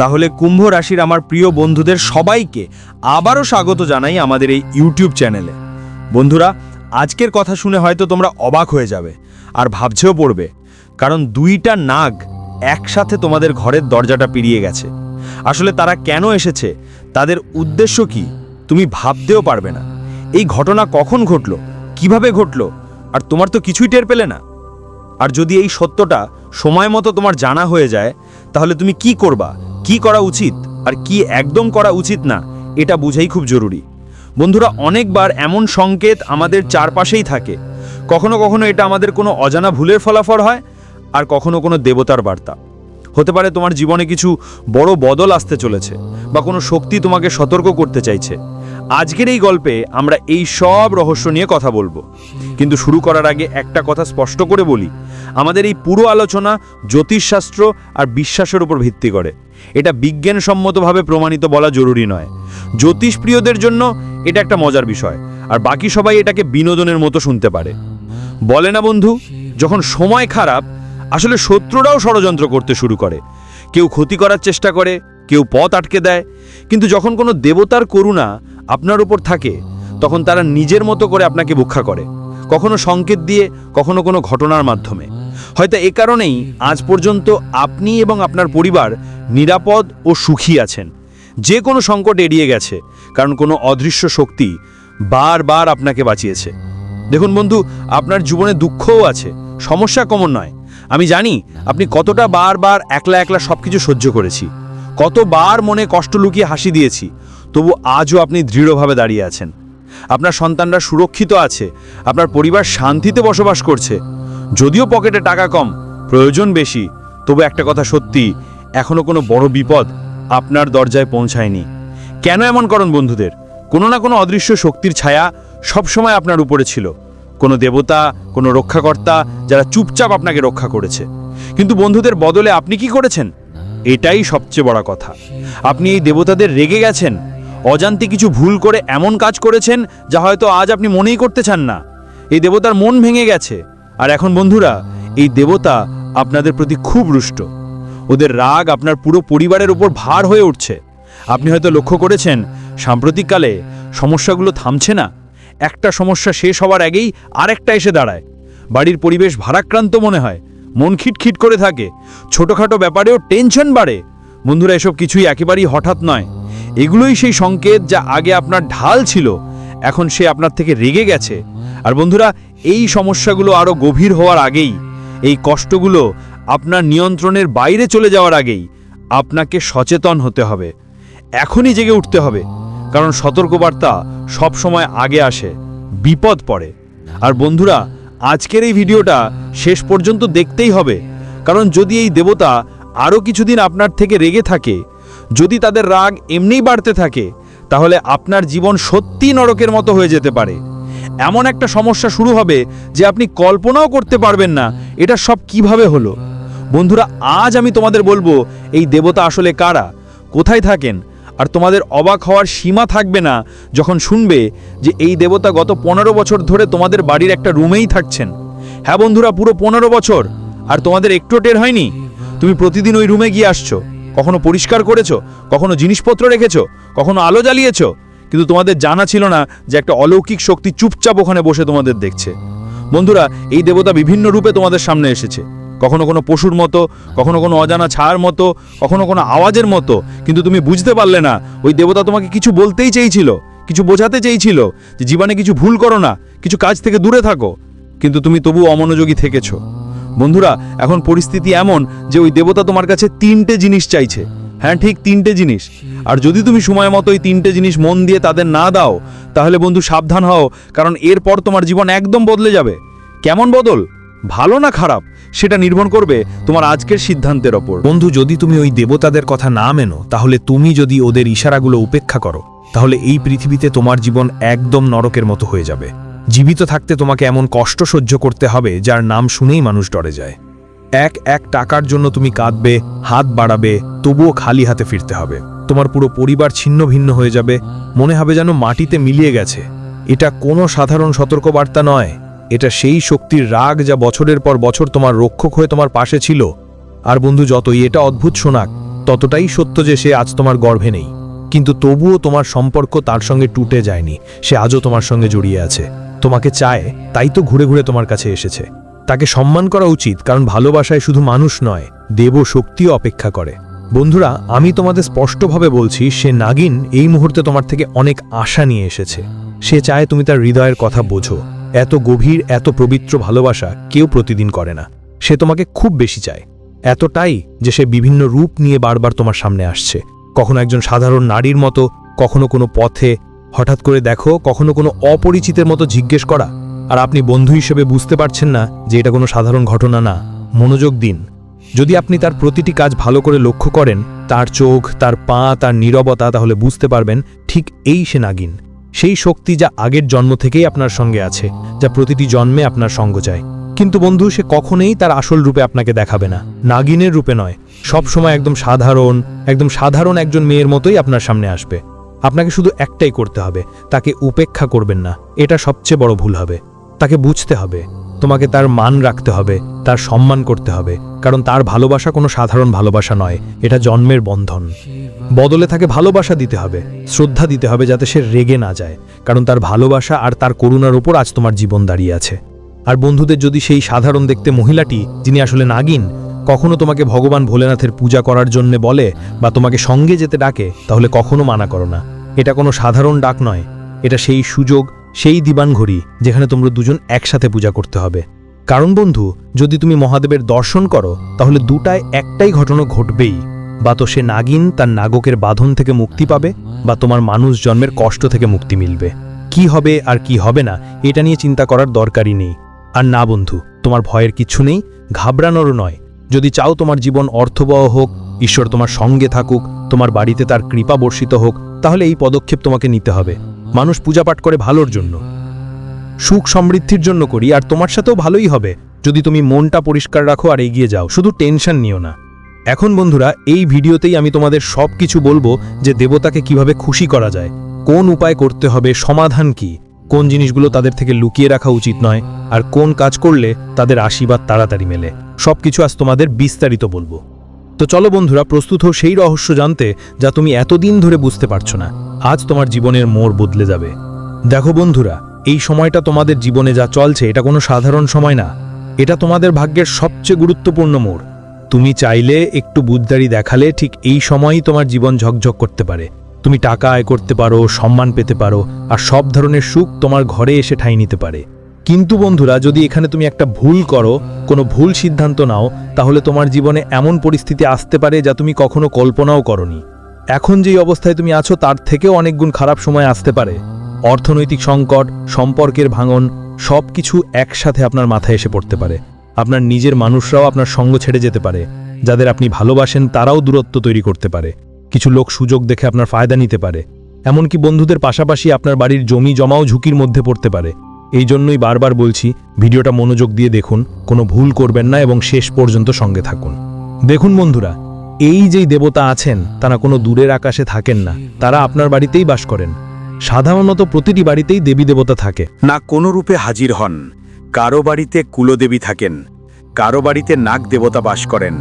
তাহলে কুম্ভ রাশির আমার প্রিয় বন্ধুদের সবাইকে আবারও স্বাগত জানাই আমাদের এই ইউটিউব চ্যানেলে। বন্ধুরা, আজকের কথা শুনে হয়তো তোমরা অবাক হয়ে যাবে আর ভাবছেও পড়বে, কারণ দুইটা নাগ একসাথে তোমাদের ঘরের দরজাটা পেরিয়ে গেছে। আসলে তারা কেন এসেছে, তাদের উদ্দেশ্য কি, তুমি ভাবতেও পারবে না। এই ঘটনা কখন ঘটলো, কীভাবে ঘটলো, আর তোমার তো কিছুই টের পেলে না। আর যদি এই সত্যটা সময় মতো তোমার জানা হয়ে যায়, তাহলে তুমি কি করবা কি করা উচিত আর কি একদম করা উচিত না, এটা বুঝাই খুব জরুরি। বন্ধুরা, অনেকবার এমন সংকেত আমাদের চারপাশেই থাকে। কখনো কখনো এটা আমাদের কোনো অজানা ভুলের ফলাফল হয় আর কখনো কোনো দেবতার বার্তা। হতে পারে তোমার জীবনে কিছু বড় বদল আসতে চলেছে বা কোনো শক্তি তোমাকে সতর্ক করতে চাইছে। আজকের এই গল্পে আমরা এই সব রহস্য নিয়ে কথা বলব। কিন্তু শুরু করার আগে একটা কথা স্পষ্ট করে বলি, আমাদের এই পুরো আলোচনা জ্যোতিষশাস্ত্র আর বিশ্বাসের উপর ভিত্তি করে। এটা বিজ্ঞানসম্মতভাবে প্রমাণিত বলা জরুরি নয়। জ্যোতিষ প্রিয়দের জন্য এটা একটা মজার বিষয়, আর বাকি সবাই এটাকে বিনোদনের মতো শুনতে পারে। বলে না বন্ধু, যখন সময় খারাপ, আসলে শত্রুরাও ষড়যন্ত্র করতে শুরু করে। কেউ ক্ষতি করার চেষ্টা করে, কেউ পথ আটকে দেয়। কিন্তু যখন কোনো দেবতার করুণা আপনার উপর থাকে, তখন তারা নিজের মতো করে আপনাকে বুক্ষা করে। কখনো সংকেত দিয়ে, কখনো কোনো ঘটনার মাধ্যমে। হয়তো এ কারণেই আজ পর্যন্ত আপনি এবং আপনার পরিবার নিরাপদ ও সুখী আছেন। যে কোনো সংকট এড়িয়ে গেছে, কারণ কোনো অদৃশ্য শক্তি বারবার আপনাকে বাঁচিয়েছে। দেখুন বন্ধু, আপনার জীবনে দুঃখও আছে, সমস্যা কমন নয়। আমি জানি আপনি কতটা বারবার একলা একলা সব কিছু সহ্য করেছি, কতবার মনে কষ্ট লুকিয়ে হাসি দিয়েছি তবু আজও আপনি দৃঢ়ভাবে দাঁড়িয়ে আছেন। আপনার সন্তানরা সুরক্ষিত আছে, আপনার পরিবার শান্তিতে বসবাস করছে। যদিও পকেটে টাকা কম, প্রয়োজন বেশি, তবু একটা কথা সত্যি, এখনও কোনো বড় বিপদ আপনার দরজায় পৌঁছায়নি। কেন এমন করেন বন্ধুদের? কোনো না কোনো অদৃশ্য শক্তির ছায়া সবসময় আপনার উপরে ছিল। কোনো দেবতা, কোনো রক্ষাকর্তা যারা চুপচাপ আপনাকে রক্ষা করেছে। কিন্তু বন্ধুদের বদলে আপনি কি করেছেন? এটাই সবচেয়ে বড় কথা। আপনি এই দেবতাদের রেগে গেছেন? অজান্তে কিছু ভুল করে এমন কাজ করেছেন যা হয়তো আজ আপনি মনেই করতে চান না। এই দেবতার মন ভেঙে গেছে। আর এখন বন্ধুরা, এই দেবতা আপনাদের প্রতি খুব রুষ্ট। ওদের রাগ আপনার পুরো পরিবারের উপর ভার হয়ে উঠছে। আপনি হয়তো লক্ষ্য করেছেন, সাম্প্রতিককালে সমস্যাগুলো থামছে না। একটা সমস্যা শেষ হওয়ার আগেই আরেকটা এসে দাঁড়ায়। বাড়ির পরিবেশ ভারাক্রান্ত মনে হয়। মন খিটখিট করে থাকে। ছোটোখাটো ব্যাপারেও টেনশন বাড়ে। বন্ধুরা, এসব কিছুই একেবারেই হঠাৎ নয়। এগুলোই সেই সংকেত যা আগে আপনার ঢাল ছিল, এখন সে আপনার থেকে রেগে গেছে। আর বন্ধুরা, এই সমস্যাগুলো আরও গভীর হওয়ার আগেই, এই কষ্টগুলো আপনার নিয়ন্ত্রণের বাইরে চলে যাওয়ার আগেই আপনাকে সচেতন হতে হবে। এখনই জেগে উঠতে হবে, কারণ সতর্কবার্তা সবসময় আগে আসে, বিপদ পড়ে। আর বন্ধুরা, আজকের এই ভিডিওটা শেষ পর্যন্ত দেখতেই হবে, কারণ যদি এই দেবতা আরও কিছুদিন আপনার থেকে রেগে থাকে যদি তাদের রাগ এমনিই বাড়তে থাকে, তাহলে আপনার জীবন সত্যি নরকের মতো হয়ে যেতে পারে। এমন একটা সমস্যা শুরু হবে যে আপনি কল্পনাও করতে পারবেন না এটা সব কীভাবে হলো। বন্ধুরা, আজ আমি তোমাদের বলব, এই দেবতা আসলে কারা? কোথায় থাকেন? আর তোমাদের অবাক হওয়ার সীমা থাকবে না যখন শুনবে যে এই দেবতা গত পনেরো বছর ধরে তোমাদের বাড়ির একটা রুমেই থাকছেন। হ্যাঁ বন্ধুরা, পুরো পনেরো বছর। আর তোমাদের একটু টের হয়নি? তুমি প্রতিদিন ওই রুমে গিয়ে আসছো। কখনো পরিষ্কার করেছ? কখনো জিনিসপত্র রেখেছো? কখনো আলো জ্বালিয়েছো? কিন্তু তোমাদের জানা ছিল না যে একটা অলৌকিক শক্তি চুপচাপ ওখানে বসে তোমাদের দেখছে। বন্ধুরা, এই দেবতা বিভিন্ন রূপে তোমাদের সামনে এসেছে। কখনো কোনো পশুর মতো, কখনো কোনো অজানা ছায়ার মতো, কখনো কোনো আওয়াজের মতো। কিন্তু তুমি বুঝতে পারলে না, ওই দেবতা তোমাকে কিছু বলতেই চেয়েছিল, কিছু বোঝাতে চেয়েছিল যে জীবনে কিছু ভুল করো না, কিছু কাজ থেকে দূরে থাকো। কিন্তু তুমি তবু অমনোযোগী থেকেছো। বন্ধুরা, এখন পরিস্থিতি এমন যে ওই দেবতা তোমার কাছে তিনটে জিনিস চাইছে। হ্যাঁ ঠিক তিনটে জিনিস। আর যদি তুমি সময় মতো এই তিনটে জিনিস মন দিয়ে তাদের না দাও, তাহলে বন্ধু সাবধান হও, কারণ এরপর তোমার জীবন একদম বদলে যাবে। কেমন বদল? ভালো না খারাপ? সেটা নির্ভর করবে তোমার আজকের সিদ্ধান্তের ওপর। বন্ধু, যদি তুমি ওই দেবতাদের কথা না মেনো, তাহলে তুমি যদি ওদের ইশারাগুলো উপেক্ষা করো, তাহলে এই পৃথিবীতে তোমার জীবন একদম নরকের মতো হয়ে যাবে। জীবিত থাকতে তোমাকে এমন কষ্ট সহ্য করতে হবে, যার নাম শুনেই মানুষ ডরে যায়। এক এক টাকার জন্য তুমি কাঁদবে, হাত বাড়াবে, তবুও খালি হাতে ফিরতে হবে। তোমার পুরো পরিবার ছিন্ন ভিন্ন হয়ে যাবে, মনে হবে যেন মাটিতে মিলিয়ে গেছে। এটা কোনো সাধারণ সতর্কবার্তা নয়। এটা সেই শক্তির রাগ যা বছরের পর বছর তোমার রক্ষক হয়ে তোমার পাশে ছিল। আর বন্ধু, যতই এটা অদ্ভুত শোনাক, ততটাই সত্য যে সে আজ তোমার গর্ভে নেই। কিন্তু তবুও তোমার সম্পর্ক তার সঙ্গে টুটে যায়নি, সে আজও তোমার সঙ্গে জড়িয়ে আছে। তোমাকে চায়, তাই তো ঘুরে ঘুরে তোমার কাছে এসেছে। তাকে সম্মান করা উচিত, কারণ ভালোবাসায় শুধু মানুষ নয় দেব শক্তিও অপেক্ষা করে। বন্ধুরা, আমি তোমাদের স্পষ্টভাবে বলছি, সে নাগিন এই মুহূর্তে তোমার থেকে অনেক আশা নিয়ে এসেছে। সে চায় তুমি তার হৃদয়ের কথা বোঝো। এত গভীর, এত পবিত্র ভালোবাসা কেউ প্রতিদিন করে না। সে তোমাকে খুব বেশি চায়। এতটাই যে সে বিভিন্ন রূপ নিয়ে বারবার তোমার সামনে আসছে। কখনো একজন সাধারণ নারীর মতো, কখনো কোনো পথে হঠাৎ করে দেখো কখনো কোনো অপরিচিতের মতো জিজ্ঞেস করা। আর আপনি বন্ধু হিসেবে বুঝতে পারছেন না যে এটা কোনো সাধারণ ঘটনা না, মনোযোগ দিন। যদি আপনি তার প্রতিটি কাজ ভালো করে লক্ষ্য করেন, তার চোখ, তার পা, তার নীরবতা, তাহলে বুঝতে পারবেন ঠিক এই সে নাগিন। সেই শক্তি যা আগের জন্ম থেকেই আপনার সঙ্গে আছে, যা প্রতিটি জন্মে আপনার সঙ্গ চায়। কিন্তু বন্ধু, সে কখনোই তার আসল রূপে আপনাকে দেখাবে না। নাগিনের রূপে নয় সব সময় একদম সাধারণ একদম সাধারণ একজন মেয়ের মতোই আপনার সামনে আসবে। আপনাকে শুধু একটাই করতে হবে, তাকে উপেক্ষা করবেন না। এটা সবচেয়ে বড় ভুল হবে। তাকে বুঝতে হবে। তোমাকে তার মান রাখতে হবে, তার সম্মান করতে হবে, কারণ তার ভালোবাসা কোনো সাধারণ ভালোবাসা নয়, এটা জন্মের বন্ধন। বদলে তাকে ভালোবাসা দিতে হবে, শ্রদ্ধা দিতে হবে যাতে সে রেগে না যায়, কারণ তার ভালোবাসা আর তার করুণার উপর আজ তোমার জীবন দাঁড়িয়ে আছে। আর বন্ধুদের যদি সেই সাধারণ দেখতে মহিলাটি, যিনি আসলে নাগিন, কখনো তোমাকে ভগবান ভোলেনাথের পূজা করার জন্য বলে বা তোমাকে সঙ্গে যেতে ডাকে, তাহলে কখনো মানা করো না। এটা কোনো সাধারণ ডাক নয়। এটা সেই সুযোগ, সেই দিবানঘড়ি যেখানে তোমরা দুজন একসাথে পূজা করতে হবে। কারণ বন্ধু, যদি তুমি মহাদেবের দর্শন করো, তাহলে দুটায় একটাই ঘটনা ঘটবেই। বা তো সে নাগিন তার নাগকের বাঁধন থেকে মুক্তি পাবে, বা তোমার মানুষ জন্মের কষ্ট থেকে মুক্তি মিলবে। কি হবে আর কি হবে না, এটা নিয়ে চিন্তা করার দরকারই নেই। আর না বন্ধু, তোমার ভয়ের কিছু নেই, ঘাবড়ানোরও নয়। যদি চাও তোমার জীবন অর্থবহ হোক, ঈশ্বর তোমার সঙ্গে থাকুক তোমার বাড়িতে তার কৃপা বর্ষিত হোক, তাহলে এই পদক্ষেপ তোমাকে নিতে হবে। মানুষ পূজাপাঠ করে ভালোর জন্য। সুখ সমৃদ্ধির জন্য করি, আর তোমার সাথেও ভালোই হবে। যদি তুমি মনটা পরিষ্কার রাখো আর এগিয়ে যাও, শুধু টেনশন নিও না। এখন বন্ধুরা, এই ভিডিওতেই আমি তোমাদের সব কিছু বলব যে দেবতাকে কীভাবে খুশি করা যায়, কোন উপায় করতে হবে, সমাধান কি, কোন জিনিসগুলো তাদের থেকে লুকিয়ে রাখা উচিত নয়, আর কোন কাজ করলে তাদের আশীর্বাদ তাড়াতাড়ি মেলে। সবকিছু আজ তোমাদের বিস্তারিত বলব। তো চলো বন্ধুরা, প্রস্তুত হও সেই রহস্য জানতে যা তুমি এতদিন ধরে বুঝতে পারছ না। আজ তোমার জীবনের মোড় বদলে যাবে। দেখো বন্ধুরা, এই সময়টা তোমাদের জীবনে যা চলছে, এটা কোনো সাধারণ সময় না। এটা তোমাদের ভাগ্যের সবচেয়ে গুরুত্বপূর্ণ মোড়। তুমি চাইলে একটু বুদ্ধদারি দেখালে ঠিক এই সময়ই তোমার জীবন ঝকঝক করতে পারে। তুমি টাকা আয় করতে পারো, সম্মান পেতে পারো, আর সব ধরনের সুখ তোমার ঘরে এসে ঠাঁই নিতে পারে। কিন্তু বন্ধুরা, যদি এখানে তুমি একটা ভুল করো, কোনো ভুল সিদ্ধান্ত নাও, তাহলে তোমার জীবনে এমন পরিস্থিতি আসতে পারে যা তুমি কখনো কল্পনাও করনি। এখন যেই অবস্থায় তুমি আছো, তার থেকেও অনেক গুণ খারাপ সময় আসতে পারে। অর্থনৈতিক সংকট, সম্পর্কের ভাঙন সব কিছু একসাথে আপনার মাথায় এসে পড়তে পারে। আপনার নিজের মানুষরাও আপনার সঙ্গ ছেড়ে যেতে পারে। যাদের আপনি ভালোবাসেন, তারাও দূরত্ব তৈরি করতে পারে। কিছু লোক সুযোগ দেখে আপনার ফায়দা নিতে পারে। এমনকি বন্ধুদের পাশাপাশি আপনার বাড়ির জমি জমাও ঝুঁকির মধ্যে পড়তে পারে। এই জন্যই বারবার বলছি, ভিডিওটা মনোযোগ দিয়ে দেখুন, কোনো ভুল করবেন না এবং শেষ পর্যন্ত সঙ্গে থাকুন। দেখুন বন্ধুরা, এই যেই দেবতা আছেন, তারা কোনো দূরের আকাশে থাকেন না, তারা আপনার বাড়িতেই বাস করেন। সাধারণত প্রতিটি বাড়িতেই দেবী দেবতা থাকে। না কোনো রূপে হাজির হন, কারও বাড়িতে কুলদেবী থাকেন, কারও বাড়িতে নাগ দেবতা বাস করেন,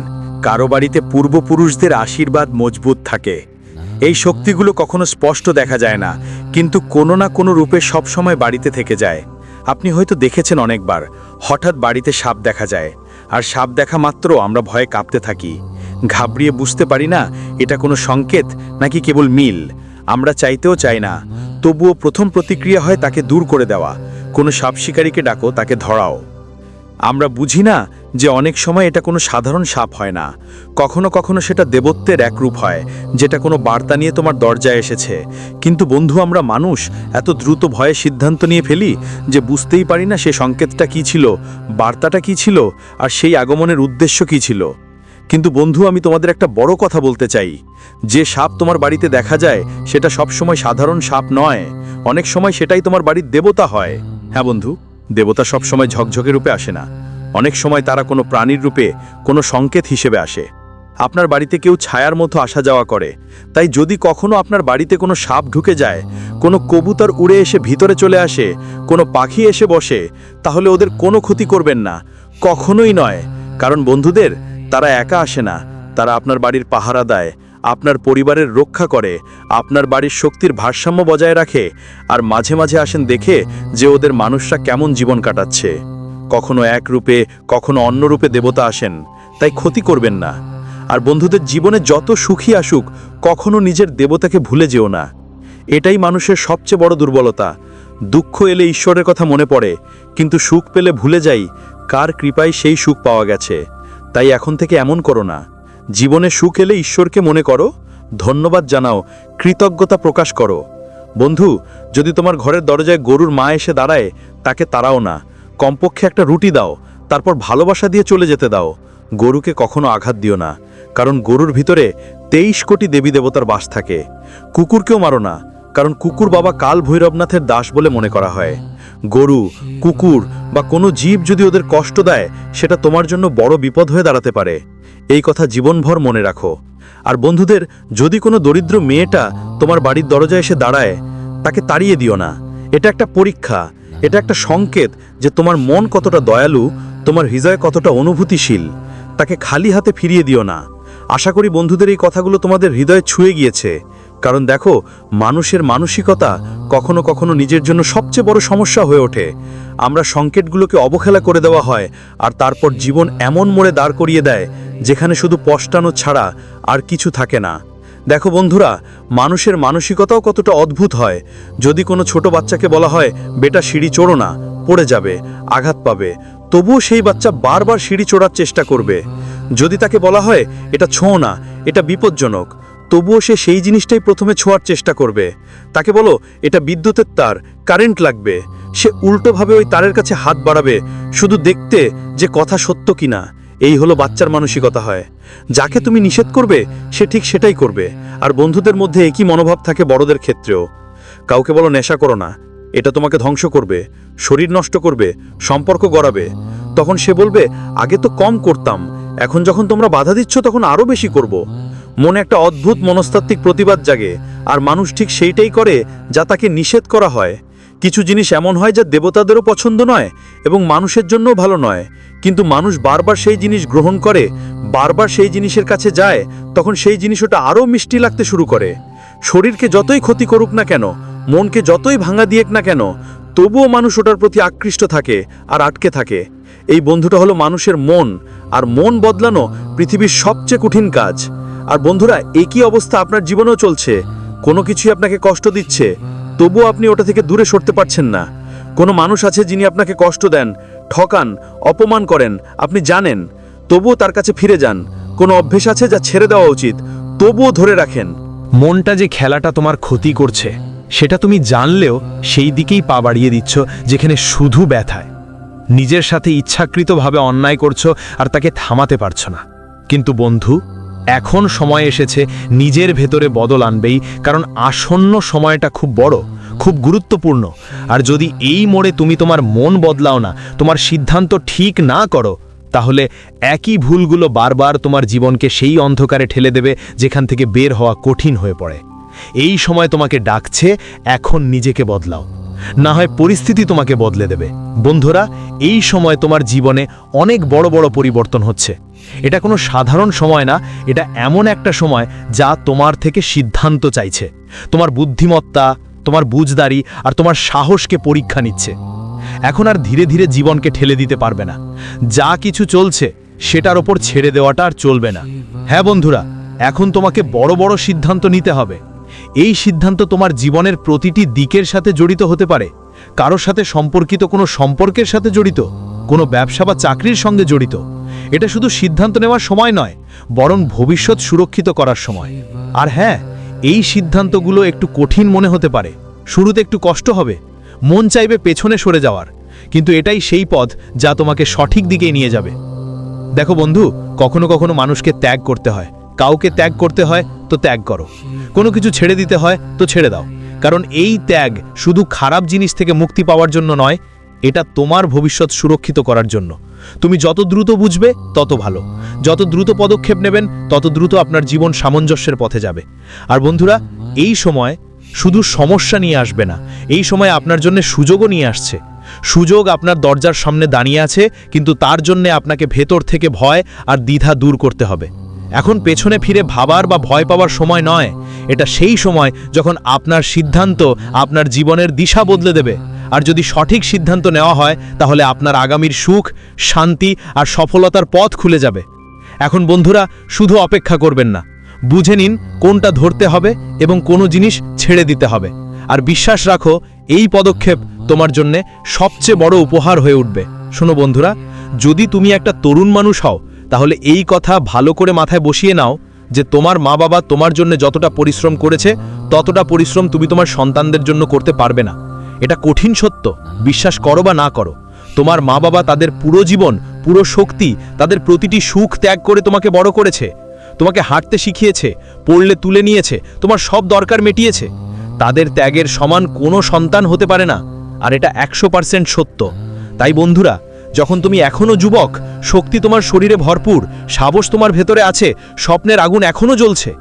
কারও বাড়িতে পূর্বপুরুষদের আশীর্বাদ মজবুত থাকে। এই শক্তিগুলো কখনো স্পষ্ট দেখা যায় না, কিন্তু কোনো না কোনো রূপে সবসময় বাড়িতে থেকে যায়। আপনি হয়তো দেখেছেন অনেকবার, হঠাৎ বাড়িতে সাপ দেখা যায়, আর সাপ দেখা মাত্র আমরা ভয়ে কাঁপতে থাকি। ঘাবড়িয়ে বুঝতে পারি না, এটা কোনো সংকেত নাকি কেবল মিল? আমরা চাইতেও চাই না, তবুও প্রথম প্রতিক্রিয়া হয় তাকে দূর করে দেওয়া। কোনো সাপ শিকারীকে ডাকো, তাকে ধরাও। আমরা বুঝি না যে অনেক সময় এটা কোনো সাধারণ সাপ হয় না। কখনো কখনো সেটা দেবত্বের এক রূপ হয়, যেটা কোনো বার্তা নিয়ে তোমার দরজায় এসেছে। কিন্তু বন্ধু, আমরা মানুষ এত দ্রুত ভয়ে সিদ্ধান্ত নিয়ে ফেলি যে বুঝতেই পারি না সে সংকেতটা কি ছিল, বার্তাটা কি ছিল, আর সেই আগমনের উদ্দেশ্য কি ছিল। কিন্তু বন্ধু, আমি তোমাদের একটা বড় কথা বলতে চাই। যে সাপ তোমার বাড়িতে দেখা যায়, সেটা সবসময় সাধারণ সাপ নয়। অনেক সময় সেটাই তোমার বাড়ির দেবতা হয়। হ্যাঁ বন্ধু, দেবতা সবসময় ঝকঝকে রূপে আসে না। অনেক সময় তারা কোনো প্রাণীর রূপে কোনো সংকেত হিসেবে আসে। আপনার বাড়িতে কেউ ছায়ার মতো আসা যাওয়া করে। তাই যদি কখনো আপনার বাড়িতে কোনো সাপ ঢুকে যায়, কোনো কবুতর উড়ে এসে ভিতরে চলে আসে, কোনো পাখি এসে বসে, তাহলে ওদের কোনো ক্ষতি করবেন না। কখনোই নয়। কারণ বন্ধুদের, তারা একা আসে না। তারা আপনার বাড়ির পাহারা দেয়, আপনার পরিবারের রক্ষা করে, আপনার বাড়ির শক্তির ভারসাম্য বজায় রাখে, আর মাঝে মাঝে আসেন দেখে যে ওদের মানুষরা কেমন জীবন কাটাচ্ছে। কখনো এক রূপে, কখনো অন্য রূপে দেবতা আসেন, তাই ক্ষতি করবেন না। আর বন্ধুদের জীবনে যত সুখী আসুক, কখনো নিজের দেবতাকে ভুলে যেও না। এটাই মানুষের সবচেয়ে বড় দুর্বলতা। দুঃখ এলে ঈশ্বরের কথা মনে পড়ে, কিন্তু সুখ পেলে ভুলে যাই, কার কৃপায় সেই সুখ পাওয়া গেছে। তাই এখন থেকে এমন করো না। জীবনে সুখ এলে ঈশ্বরকে মনে করো, ধন্যবাদ জানাও, কৃতজ্ঞতা প্রকাশ করো। বন্ধু, যদি তোমার ঘরের দরজায় গরুর মা এসে দাঁড়ায়, তাকে তাড়াও না। কমপক্ষে একটা রুটি দাও, তারপর ভালোবাসা দিয়ে চলে যেতে দাও। গরুকে কখনো আঘাত দিও না, কারণ গরুর ভিতরে তেইশ কোটি দেবী দেবতার বাস থাকে। কুকুরকেও মারো না, কারণ কুকুর বাবা কাল ভৈরবনাথের দাস বলে মনে করা হয়। গরু, কুকুর বা কোনো জীব যদি ওদের কষ্ট দেয়, সেটা তোমার জন্য বড় বিপদ হয়ে দাঁড়াতে পারে। এই কথা জীবনভর মনে রাখো। আর বন্ধুদের, যদি কোনো দরিদ্র মেয়েটা তোমার বাড়ির দরজায় এসে দাঁড়ায়, তাকে তাড়িয়ে দিও না। এটা একটা পরীক্ষা। এটা একটা সংকেত যে তোমার মন কতটা দয়ালু, তোমার হৃদয় কতটা অনুভূতিশীল। তাকে খালি হাতে ফিরিয়ে দিও না। আশা করি বন্ধুদের এই কথাগুলো তোমাদের হৃদয়ে ছুঁয়ে গিয়েছে। কারণ দেখো, মানুষের মানসিকতা কখনো কখনো নিজের জন্য সবচেয়ে বড় সমস্যা হয়ে ওঠে। আমরা সংকেতগুলোকে অবহেলা করে দেওয়া হয় আর তারপর জীবন এমন মোড়ে দাঁড় করিয়ে দেয় যেখানে শুধু পষ্টানো ছাড়া আর কিছু থাকে না। দেখো বন্ধুরা, মানুষের মানসিকতাও কতটা অদ্ভুত হয়। যদি কোনো ছোট বাচ্চাকে বলা হয়, বেটা, সিঁড়ি চড়ো না, পড়ে যাবে, আঘাত পাবে। তবুও সেই বাচ্চা বারবার সিঁড়ি চড়ার চেষ্টা করবে। যদি তাকে বলা হয়, এটা ছোঁও না, এটা বিপজ্জনক, তবুও সে সেই জিনিসটাই প্রথমে ছোঁয়ার চেষ্টা করবে। তাকে বলো, এটা বিদ্যুতের তার, কারেন্ট লাগবে। সে উল্টোভাবে ওই তারের কাছে হাত বাড়াবে, শুধু দেখতে যে কথা সত্য কিনা। এই হলো বাচ্চার মানসিকতা হয়। যাকে তুমি নিষেধ করবে, সে ঠিক সেটাই করবে। আর বন্ধুদের মধ্যে একই মনোভাব থাকে বড়দের ক্ষেত্রেও। কাউকে বলো, নেশা করো না। এটা তোমাকে ধ্বংস করবে, শরীর নষ্ট করবে, সম্পর্ক গড়াবে। তখন সে বলবে, আগে তো কম করতাম, এখন যখন তোমরা বাধা দিচ্ছ, তখন আরও বেশি করব। মনে একটা অদ্ভুত মনস্তাত্ত্বিক প্রতিবাদ জাগে, আর মানুষ ঠিক সেইটাই করে যা তাকে নিষেধ করা হয়। কিছু জিনিস এমন হয় যা দেবতাদেরও পছন্দ নয় এবং মানুষের জন্যও ভালো নয়। কিন্তু মানুষ বারবার সেই জিনিস গ্রহণ করে, বারবার সেই জিনিসের কাছে যায়, তখন সেই জিনিস ওটা আরও মিষ্টি লাগতে শুরু করে। শরীরকে যতই ক্ষতি করুক না কেন, মনকে যতই ভাঙা দিয়েক না কেন, তবুও মানুষ ওটার প্রতি আকৃষ্ট থাকে আর আটকে থাকে। এই বন্ধুটা হলো মানুষের মন, আর মন বদলানো পৃথিবীর সবচেয়ে কঠিন কাজ। আর বন্ধুরা, একই অবস্থা আপনার জীবনেও চলছে। কোনো কিছুই আপনাকে কষ্ট দিচ্ছে। তবুও আপনি ওটা থেকে দূরে সরতে পারছেন না। কোনো মানুষ আছে যিনি আপনাকে কষ্ট দেন, ঠকান, অপমান করেন, আপনি জানেন, তবুও তার কাছে ফিরে যান। কোনো অভ্যেস আছে যা ছেড়ে দেওয়া উচিত, তবুও ধরে রাখেন। মনটা যে খেলাটা তোমার ক্ষতি করছে, সেটা তুমি জানলেও সেই দিকেই পা বাড়িয়ে দিচ্ছ, যেখানে শুধু ব্যথায়। নিজের সাথে ইচ্ছাকৃতভাবে অন্যায় করছ আর তাকে থামাতে পারছ না। কিন্তু বন্ধু এখন সময় এসেছে নিজের ভেতরে বদল আনবেই, কারণ আসন্ন সময়টা খুব বড়, খুব গুরুত্বপূর্ণ। আর যদি এই মোড়ে তুমি তোমার মন বদলাও না, তোমার সিদ্ধান্ত ঠিক না করো, তাহলে একই ভুলগুলো বারবার তোমার জীবনকে সেই অন্ধকারে ঠেলে দেবে যেখান থেকে বের হওয়া কঠিন হয়ে পড়ে। এই সময় তোমাকে ডাকছে, এখন নিজেকে বদলাও। না হয় পরিস্থিতি তোমাকে বদলে দেবে। বন্ধুরা, এই সময় তোমার জীবনে অনেক বড় বড় পরিবর্তন হচ্ছে। এটা কোনো সাধারণ সময় না, এটা এমন একটা সময় যা তোমার থেকে সিদ্ধান্ত চাইছে। তোমার বুদ্ধিমত্তা, তোমার বুঝদারি আর তোমার সাহসকে পরীক্ষা নিচ্ছে। এখন আর ধীরে ধীরে জীবনকে ঠেলে দিতে পারবে না। যা কিছু চলছে, সেটার ওপর ছেড়ে দেওয়াটা আর চলবে না। হ্যাঁ বন্ধুরা, এখন তোমাকে বড় বড় সিদ্ধান্ত নিতে হবে। এই সিদ্ধান্ত তোমার জীবনের প্রতিটি দিকের সাথে জড়িত হতে পারে। কারোর সাথে সম্পর্কিত কোনো সম্পর্কের সাথে জড়িত, কোনো ব্যবসা বা চাকরির সঙ্গে জড়িত। এটা শুধু সিদ্ধান্ত নেওয়ার সময় নয়, বরং ভবিষ্যৎ সুরক্ষিত করার সময়। আর হ্যাঁ এই সিদ্ধান্তগুলো একটু কঠিন মনে হতে পারে। শুরুতে একটু কষ্ট হবে, মন চাইবে পেছনে সরে যাওয়ার, কিন্তু এটাই সেই পথ যা তোমাকে সঠিক দিকে নিয়ে যাবে। দেখো বন্ধু, কখনো কখনো মানুষকে ত্যাগ করতে হয়। কাউকে ত্যাগ করতে হয়, তো ত্যাগ করো। কোনো কিছু ছেড়ে দিতে হয়, তো ছেড়ে দাও। কারণ এই ত্যাগ শুধু খারাপ জিনিস থেকে মুক্তি পাওয়ার জন্য নয় এটা তোমার ভবিষ্যৎ সুরক্ষিত করার জন্য। তুমি যত দ্রুত বুঝবে, তত ভালো। যত দ্রুত পদক্ষেপ নেবেন, তত দ্রুত আপনার জীবন সামঞ্জস্যের পথে যাবে। আর বন্ধুরা, এই সময় শুধু সমস্যা নিয়ে আসবে না, এই সময় আপনার জন্য সুযোগও নিয়ে আসছে। সুযোগ আপনার দরজার সামনে দাঁড়িয়ে আছে, কিন্তু তার জন্যে আপনাকে ভেতর থেকে ভয় আর দ্বিধা দূর করতে হবে। এখন পেছনে ফিরে ভাবার বা ভয় পাওয়ার সময় নয়, এটা সেই সময় যখন আপনার সিদ্ধান্ত আপনার জীবনের দিশা বদলে দেবে। আর যদি সঠিক সিদ্ধান্ত নেওয়া হয়, তাহলে আপনার আগামীর সুখ, শান্তি আর সফলতার পথ খুলে যাবে। এখন বন্ধুরা, শুধু অপেক্ষা করবেন না। বুঝে নিন কোনটা ধরতে হবে এবং কোনো জিনিস ছেড়ে দিতে হবে। আর বিশ্বাস রাখো, এই পদক্ষেপ তোমার জন্যে সবচেয়ে বড় উপহার হয়ে উঠবে। শোনো বন্ধুরা, যদি তুমি একটা তরুণ মানুষ হও, তাহলে এই কথা ভালো করে মাথায় বসিয়ে নাও যে তোমার মা বাবা তোমার জন্য যতটা পরিশ্রম করেছে, ততটা পরিশ্রম তুমি তোমার সন্তানদের জন্য করতে পারবে না। এটা কঠিন সত্য। বিশ্বাস করো বা না করো, তোমার মা বাবা তাদের পুরো জীবন, পুরো শক্তি, তাদের প্রতিটি সুখ ত্যাগ করে তোমাকে বড় করেছে। তোমাকে হাঁটতে শিখিয়েছে, পড়লে তুলে নিয়েছে, তোমার সব দরকার মেটিয়েছে। তাদের ত্যাগের সমান কোনো সন্তান হতে পারে না, আর এটা একশো পার্সেন্ট সত্য। তাই বন্ধুরা, যখন তুমি এখনও যুবক, শক্তি তোমার শরীরে ভরপুর, সাহস তোমার ভেতরে আছে, স্বপ্নের আগুন এখনও জ্বলছে।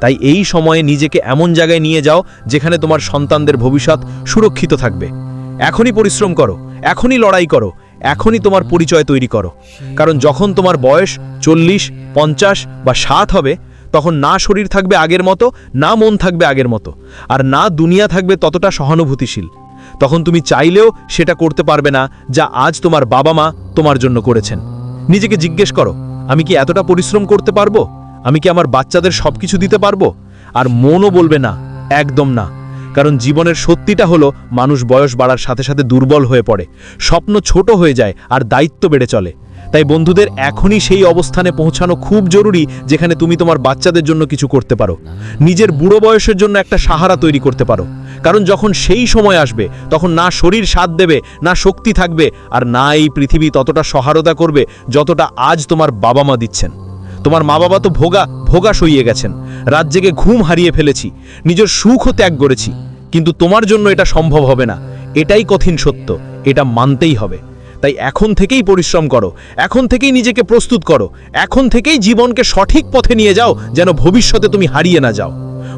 তাই এই সময়ে নিজেকে এমন জায়গায় নিয়ে যাও যেখানে তোমার সন্তানদের ভবিষ্যৎ সুরক্ষিত থাকবে। এখনই পরিশ্রম করো, এখনই লড়াই করো, এখনই তোমার পরিচয় তৈরি করো। কারণ যখন তোমার বয়স চল্লিশ, পঞ্চাশ বা ষাট হবে, তখন না শরীর থাকবে আগের মতো, না মন থাকবে আগের মতো। আর না দুনিয়া থাকবে ততটা সহানুভূতিশীল। তখন তুমি চাইলেও সেটা করতে পারবে না যা আজ তোমার বাবা মা তোমার জন্য করেছেন। নিজেকে জিজ্ঞেস করো, আমি কি এতটা পরিশ্রম করতে পারব? আমি কি আমার বাচ্চাদের সবকিছু দিতে পারব? আর মনও বলবে না, একদম না। কারণ জীবনের সত্যিটা হলো, মানুষ বয়স বাড়ার সাথে সাথে দুর্বল হয়ে পড়ে, স্বপ্ন ছোট হয়ে যায় আর দায়িত্ব বেড়ে চলে। তাই বন্ধুদের এখনই সেই অবস্থানে পৌঁছানো খুব জরুরি, যেখানে তুমি তোমার বাচ্চাদের জন্য কিছু করতে পারো। নিজের বুড়ো বয়সের জন্য একটা সাহারা তৈরি করতে পারো। কারণ যখন সেই সময় আসবে, তখন না শরীর সাথ দেবে, না শক্তি থাকবে, আর না এই পৃথিবী ততটা সহারতা করবে, যতটা আজ তোমার বাবা মা দিচ্ছেন। তোমার মা বাবা তো ভোগা ভোগা সইয়ে গেছেন। রাত জেগে ঘুম হারিয়ে ফেলেছি, নিজের সুখও ত্যাগ করেছি, কিন্তু তোমার জন্য এটা সম্ভব হবে না। এটাই কঠিন সত্য, এটা মানতেই হবে। তাই এখন থেকেই পরিশ্রম করো, এখন থেকেই নিজেকে প্রস্তুত করো, এখন থেকেই জীবনকে সঠিক পথে নিয়ে যাও, যেন ভবিষ্যতে তুমি হারিয়ে না যাও।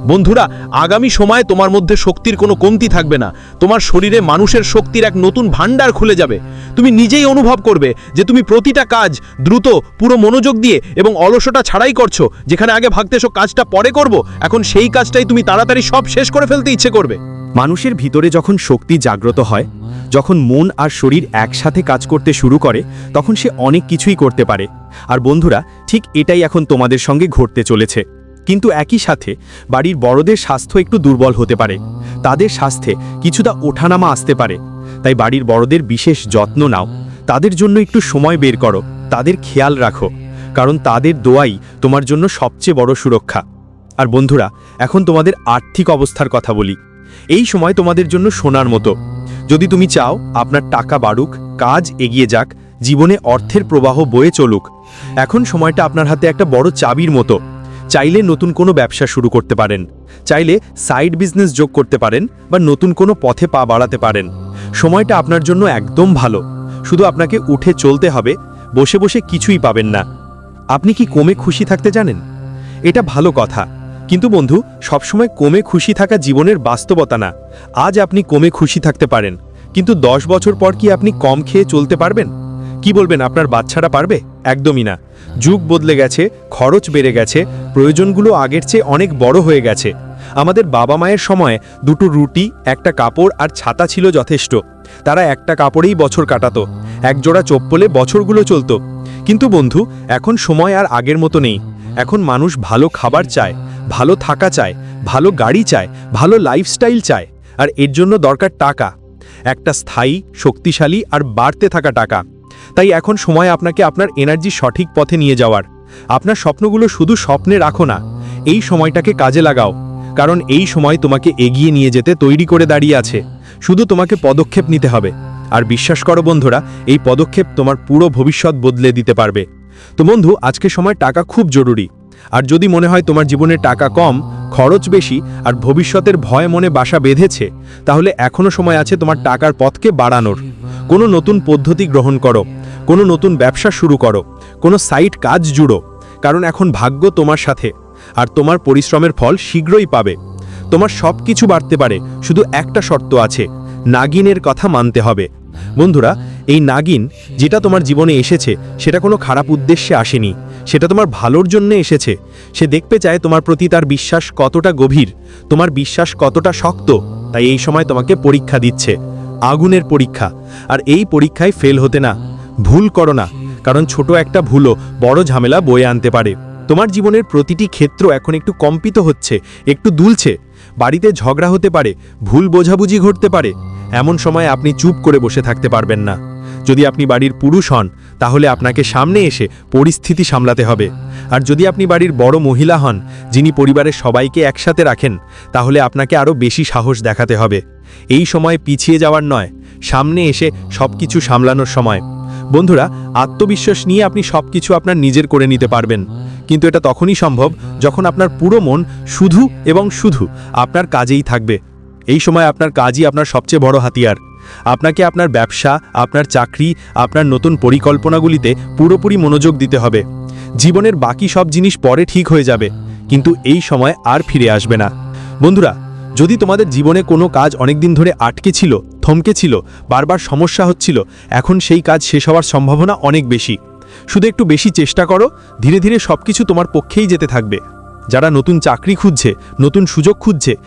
বন্ধুরা, আগামী সময়ে তোমার মধ্যে শক্তির কোনো কমতি থাকবে না। তোমার শরীরে মানুষের শক্তির এক নতুন ভাণ্ডার খুলে যাবে। তুমি নিজেই অনুভব করবে যে তুমি প্রতিটা কাজ দ্রুত, পুরো মনোযোগ দিয়ে এবং অলসটা ছাড়াই করছ। যেখানে আগে ভাগতেছো কাজটা পরে করব। এখন সেই কাজটাই তুমি তাড়াতাড়ি সব শেষ করে ফেলতে ইচ্ছে করবে। মানুষের ভিতরে যখন শক্তি জাগ্রত হয়, যখন মন আর শরীর একসাথে কাজ করতে শুরু করে, তখন সে অনেক কিছুই করতে পারে। আর বন্ধুরা, ঠিক এটাই এখন তোমাদের সঙ্গে ঘটতে চলেছে। কিন্তু একই সাথে বাড়ির বড়দের স্বাস্থ্য একটু দুর্বল হতে পারে। তাদের স্বাস্থ্যে কিছুটা ওঠানামা আসতে পারে। তাই বাড়ির বড়দের বিশেষ যত্ন নাও। তাদের জন্য একটু সময় বের করো। তাদের খেয়াল রাখো। কারণ তাদের দোয়াই তোমার জন্য সবচেয়ে বড় সুরক্ষা। আর বন্ধুরা, এখন তোমাদের আর্থিক অবস্থার কথা বলি। এই সময় তোমাদের জন্য সোনার মতো। যদি তুমি চাও আপনার টাকা বাড়ুক, কাজ এগিয়ে যাক, জীবনে অর্থের প্রবাহ বয়ে চলুক, এখন সময়টা আপনার হাতে একটা বড় চাবির মতো। চাইলে নতুন কোনো ব্যবসা শুরু করতে পারেন, চাইলে সাইড বিজনেস যোগ করতে পারেন বা নতুন কোনো পথে পা বাড়াতে পারেন। সময়টা আপনার জন্য একদম ভালো। শুধু আপনাকে উঠে চলতে হবে, বসে বসে কিছুই পাবেন না। আপনি কি কমে খুশি থাকতে জানেন? এটা ভালো কথা। কিন্তু বন্ধু, সবসময় কমে খুশি থাকা জীবনের বাস্তবতা না। আজ আপনি কমে খুশি থাকতে পারেন, কিন্তু দশ বছর পর কি আপনি কম খেয়ে চলতে পারবেন? কি বলবেন, আপনার বাচ্চারা পারবে? একদমই না। যুগ বদলে গেছে, খরচ বেড়ে গেছে, প্রয়োজনগুলো আগের চেয়ে অনেক বড় হয়ে গেছে। আমাদের বাবা মায়ের সময় দুটো রুটি, একটা কাপড় আর ছাতা ছিল যথেষ্ট। তারা একটা কাপড়েই বছর কাটাতো একজোড়া চপ্পলে বছরগুলো চলত। কিন্তু বন্ধু, এখন সময় আর আগের মতো নেই। এখন মানুষ ভালো খাবার চায়, ভালো থাকা চায়, ভালো গাড়ি চায়, ভালো লাইফস্টাইল চায়, আর এর জন্য দরকার টাকা। একটা স্থায়ী, শক্তিশালী আর বাড়তে থাকা টাকা। তাই এখন সময় আপনাকে আপনার এনার্জি সঠিক পথে নিয়ে যাওয়ার। আপনার স্বপ্নগুলো শুধু স্বপ্নে রাখো না, এই সময়টাকে কাজে লাগাও। কারণ এই সময় তোমাকে এগিয়ে নিয়ে যেতে তৈরি করে দাঁড়িয়ে আছে। শুধু তোমাকে পদক্ষেপ নিতে হবে। আর বিশ্বাস করো বন্ধুরা, এই পদক্ষেপ তোমার পুরো ভবিষ্যৎ বদলে দিতে পারবে। তো বন্ধু, আজকে সময় টাকা খুব জরুরি। আর যদি মনে হয় তোমার জীবনে টাকা কম, খরচ বেশি, আর ভবিষ্যতের ভয় মনে বাসা বেঁধেছে, তাহলে এখনও সময় আছে তোমার টাকার পথকে বাড়ানোর। কোনো নতুন পদ্ধতি গ্রহণ করো, কোনো নতুন ব্যবসা শুরু করো, কোনো সাইট কাজ জুড়ো, কারণ এখন ভাগ্য তোমার সাথে, আর তোমার পরিশ্রমের ফল শীঘ্রই পাবে। তোমার সব কিছু বাড়তে পারে, শুধু একটা শর্ত আছে, নাগিনের কথা মানতে হবে। বন্ধুরা, এই নাগিন, যেটা তোমার জীবনে এসেছে, সেটা কোনো খারাপ উদ্দেশ্যে আসেনি। সেটা তোমার ভালোর জন্য এসেছে। সে দেখতে চায় তোমার প্রতি তার বিশ্বাস কতটা গভীর, তোমার বিশ্বাস কতটা শক্ত, তাই এই সময় তোমাকে পরীক্ষা দিচ্ছে। আগুনের পরীক্ষা। আর এই পরীক্ষায় ফেল হতে না। ভুল করো না, কারণ ছোট একটা ভুলও বড় ঝামেলা বয়ে আনতে পারে। তোমার জীবনের প্রতিটি ক্ষেত্র এখন একটু কম্পিত হচ্ছে, একটু দুলছে। বাড়িতে ঝগড়া হতে পারে, ভুল বোঝাবুঝি ঘটতে পারে। এমন সময় আপনি চুপ করে বসে থাকতে পারবেন না। যদি আপনি বাড়ির পুরুষ হন তাহলে আপনাকে সামনে এসে পরিস্থিতি সামলাতে হবে। আর যদি আপনি বাড়ির বড় মহিলা হন, যিনি পরিবারের সবাইকে একসাথে রাখেন, তাহলে আপনাকে আরও বেশি সাহস দেখাতে হবে। এই সময় পিছিয়ে যাওয়ার নয়, সামনে এসে সবকিছু সামলানোর সময়। বন্ধুরা, আত্মবিশ্বাস নিয়ে আপনি সবকিছু আপনার নিজের করে নিতে পারবেন। কিন্তু এটা তখনই সম্ভব যখন আপনার পুরো মন শুধু এবং শুধু আপনার কাজেই থাকবে। এই সময় আপনার কাজই আপনার সবচেয়ে বড় হাতিয়ার। আপনাকে আপনার ব্যবসা, আপনার চাকরি, আপনার নতুন পরিকল্পনাগুলিতে পুরোপুরি মনোযোগ দিতে হবে। জীবনের বাকি সব জিনিস পরে ঠিক হয়ে যাবে, কিন্তু এই সময় আর ফিরে আসবে না। বন্ধুরা, যদি তোমাদের জীবনে কোনো কাজ অনেকদিন ধরে আটকে ছিল, থমকে ছিল, বারবার সমস্যা হচ্ছিল, এখন সেই কাজ শেষ হওয়ার সম্ভাবনা অনেক বেশি। শুধু একটু বেশি চেষ্টা করো, ধীরে ধীরে সবকিছু তোমার পক্ষেই যেতে থাকবে। যারা নতুন চাকরি খুঁজছে, নতুন সুযোগ খুঁজছে